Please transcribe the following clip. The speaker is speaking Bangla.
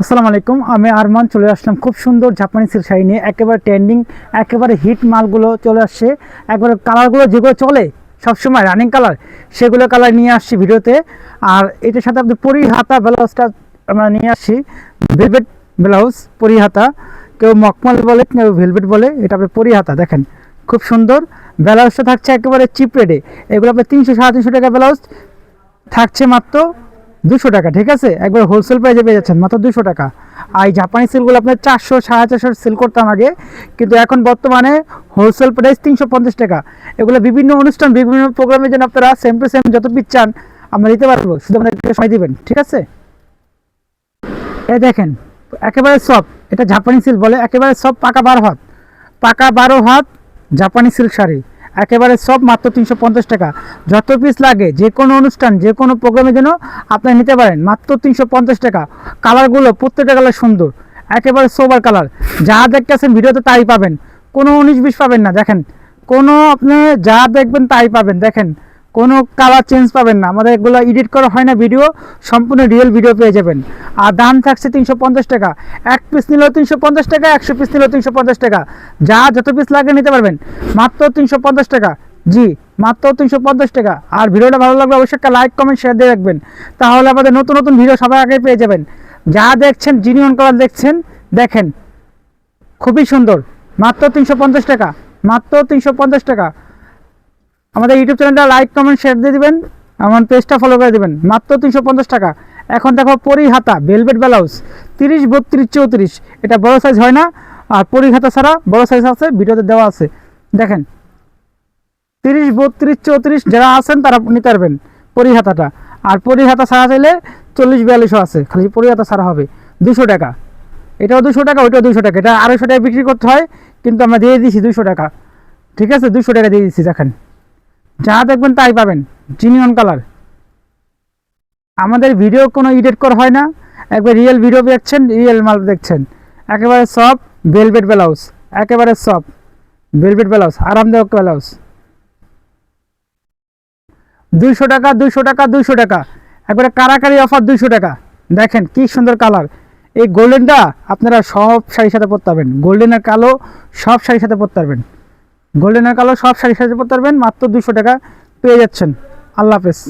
আসসালামু আলাইকুম, আমি আরমান, চলে আসলাম খুব সুন্দর জাপানি সিল্ক শাড়ি নিয়ে, একেবারে ট্রেন্ডিং একেবারে হিট মালগুলো চলে আসছে। একবারে কালারগুলো যেগুলো চলে, সবসময় রানিং কালার সেগুলো কালার নিয়ে আসছি ভিডিওতে। আর এটার সাথে আপনি পরি হাতা ব্লাউজটা আমরা নিয়ে আসছি ভেলভেট ব্লাউজ পরি হাতা কেউ মকমল বলে, কেউ ভেলভেট বলে, এটা আপনি পরি হাতা দেখেন, খুব সুন্দর। ব্লাউজটা থাকছে একেবারে চিপ রেটে এগুলো আপনার তিনশো, সাড়ে তিনশো টাকা ব্লাউজ থাকছে মাত্র দুশো টাকা, ঠিক আছে? একবার হোলসেল প্রাইসে পেয়ে যাচ্ছেন, মাত্র দুশো টাকা। আর জাপানি সিলগুলো আপনার চারশো, সাড়ে চারশো সেল করতাম আগে, কিন্তু এখন বর্তমানে হোলসেল প্রাইস তিনশো পঞ্চাশ টাকা। এগুলো বিভিন্ন অনুষ্ঠান, বিভিন্ন প্রোগ্রামের জন্য আপনারা সেম টু সেম যত পিস চান, আমরা দিতে পারব। শুধু আমাদেরকে সময় দিবেন, ঠিক আছে? এই দেখেন, একেবারে সব এটা জাপানি সিল্ক বলে, একেবারে সব পাকা বারো হাত। পাকা বারো হাত জাপানি সিল্ক শাড়ি। একেবারে সব মাত্র তিনশো পঞ্চাশ টাকা। যত পিস লাগে, যে কোনো অনুষ্ঠান, যে কোনো প্রোগ্রামের জন্য আপনি নিতে পারেন মাত্র তিনশো পঞ্চাশ টাকা। কালারগুলো প্রত্যেকটা কালার সুন্দর, একেবারে সোবার কালার যা দেখতেছেন ভিডিওতে তাই পাবেন, কোনো উনিশ বিশ পাবেন না, দেখেন। কোনো আপনি যা দেখবেন তাই পাবেন, দেখেন। কোনো কালার চেঞ্জ পাবেন না। আমাদের এগুলো এডিট করা হয় না ভিডিও সম্পূর্ণ রিয়েল ভিডিও পেয়ে যাবেন। আর দাম থাকছে তিনশো পঞ্চাশ টাকা। এক পিস নিলেও তিনশো পঞ্চাশ টাকা, একশো পিস নিলেও তিনশো পঞ্চাশ টাকা। যা যত পিস লাগে নিতে পারবেন। মাত্র তিনশো পঞ্চাশ টাকা। জি, মাত্র তিনশো পঞ্চাশ টাকা। আর ভিডিওটা ভালো লাগলে অবশ্যই একটা লাইক কমেন্ট শেয়ার দিয়ে রাখবেন। তাহলে আমাদের নতুন নতুন ভিডিও সবার আগে পেয়ে যাবেন। যা দেখছেন জিনিয়ন কালার দেখছেন, দেখেন। খুবই সুন্দর। মাত্র তিনশো পঞ্চাশ টাকা। মাত্র তিনশো পঞ্চাশ টাকা। আমাদের ইউটিউব চ্যানেলটা লাইক কমেন্ট শেয়ার দিয়ে দিবেন। আমার পেজটা ফলো করে দেবেন। মাত্র তিনশো পঞ্চাশ টাকা। এখন দেখো পরি হাতা ভেলভেট ব্লাউজ তিরিশ, বত্রিশ, চৌত্রিশ। এটা বড় সাইজ হয় না। আর পরি হাতা ছাড়া বড় সাইজ আছে ভিডিওতে দেওয়া আছে। দেখেন, তিরিশ, বত্রিশ, চৌত্রিশ যারা আছেন, তারা নিতে পারবেন পরি হাতাটা আর পরি হাতা ছাড়া চাইলে চল্লিশ, বিয়াল্লিশও আছে। খালি পরি হাতা ছাড়া হবে। দুশো টাকা। এটাও দুশো টাকা, ওইটাও দুশো টাকা। এটা আড়াইশো টাকা বিক্রি করতে হয়, কিন্তু আমরা দিয়ে দিয়েছি দুশো টাকা। ঠিক আছে? দুশো টাকা দিয়ে দিচ্ছি দেখেন। যা দেখবেন তাই পাবেন জিনিয়ন কালার আমাদের ভিডিও কোনো এডিট করা হয় না, একবার রিয়েল ভিডিও দেখছেন রিয়েল মাল দেখছেন। একেবারে সব ভেলভেট ব্লাউজ একেবারে সব ভেলভেট ব্লাউজ আরামদায়ক ব্লাউজ দুইশো টাকা দুইশো টাকা দুইশো টাকা। একবারে কারাকারি অফার দুইশো টাকা। দেখেন কি সুন্দর কালার এই গোল্ডেনটা আপনারা সব শাড়ির সাথে পরতে পারবেন। গোল্ডেনের কালো সব শাড়ির সাথে পরতে পারবেন। গোল্ডেনের কালো সব শাড়ি সাজিয়ে পরতে পারবেন মাত্র দুশো টাকা পেয়ে যাচ্ছেন। আল্লাহ হাফেজ।